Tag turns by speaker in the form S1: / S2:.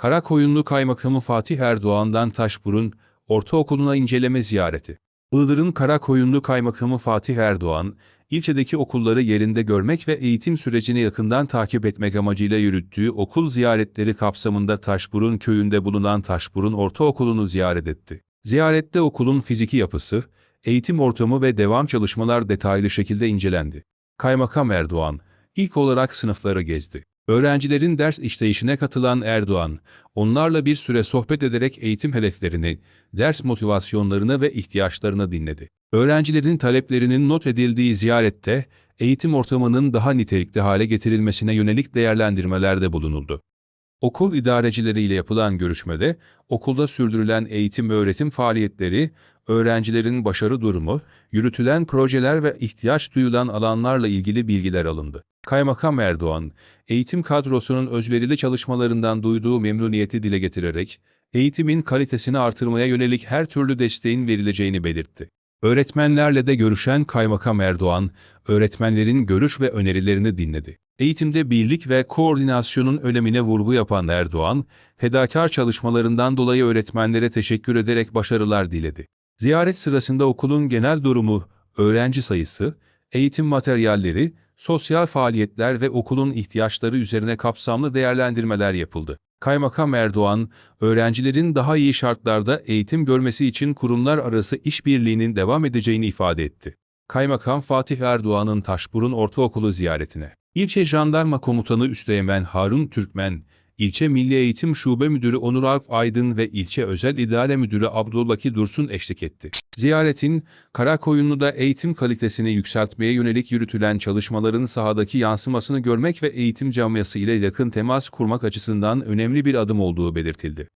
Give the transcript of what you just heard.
S1: Karakoyunlu Kaymakamı Fatih Erdoğan'dan Taşburun Ortaokulu'na inceleme ziyareti. Iğdır'ın Karakoyunlu Kaymakamı Fatih Erdoğan, ilçedeki okulları yerinde görmek ve eğitim sürecini yakından takip etmek amacıyla yürüttüğü okul ziyaretleri kapsamında Taşburun köyünde bulunan Taşburun Ortaokulu'nu ziyaret etti. Ziyarette okulun fiziki yapısı, eğitim ortamı ve devam çalışmalar detaylı şekilde incelendi. Kaymakam Erdoğan, ilk olarak sınıfları gezdi. Öğrencilerin ders işleyişine katılan Erdoğan, onlarla bir süre sohbet ederek eğitim hedeflerini, ders motivasyonlarını ve ihtiyaçlarını dinledi. Öğrencilerin taleplerinin not edildiği ziyarette, eğitim ortamının daha nitelikli hale getirilmesine yönelik değerlendirmelerde bulunuldu. Okul idarecileriyle yapılan görüşmede, okulda sürdürülen eğitim ve öğretim faaliyetleri, öğrencilerin başarı durumu, yürütülen projeler ve ihtiyaç duyulan alanlarla ilgili bilgiler alındı. Kaymakam Erdoğan, eğitim kadrosunun özverili çalışmalarından duyduğu memnuniyeti dile getirerek, eğitimin kalitesini artırmaya yönelik her türlü desteğin verileceğini belirtti. Öğretmenlerle de görüşen Kaymakam Erdoğan, öğretmenlerin görüş ve önerilerini dinledi. Eğitimde birlik ve koordinasyonun önemine vurgu yapan Erdoğan, fedakar çalışmalarından dolayı öğretmenlere teşekkür ederek başarılar diledi. Ziyaret sırasında okulun genel durumu, öğrenci sayısı, eğitim materyalleri, sosyal faaliyetler ve okulun ihtiyaçları üzerine kapsamlı değerlendirmeler yapıldı. Kaymakam Erdoğan, öğrencilerin daha iyi şartlarda eğitim görmesi için kurumlar arası işbirliğinin devam edeceğini ifade etti. Kaymakam Fatih Erdoğan'ın Taşburun Ortaokulu ziyaretine. İlçe Jandarma Komutanı Üsteğmen Harun Türkmen, İlçe Milli Eğitim Şube Müdürü Onur Alp Aydın ve İlçe Özel İdare Müdürü Abdullaki Dursun eşlik etti. Ziyaretin, Karakoyunlu'da eğitim kalitesini yükseltmeye yönelik yürütülen çalışmaların sahadaki yansımasını görmek ve eğitim camiası ile yakın temas kurmak açısından önemli bir adım olduğu belirtildi.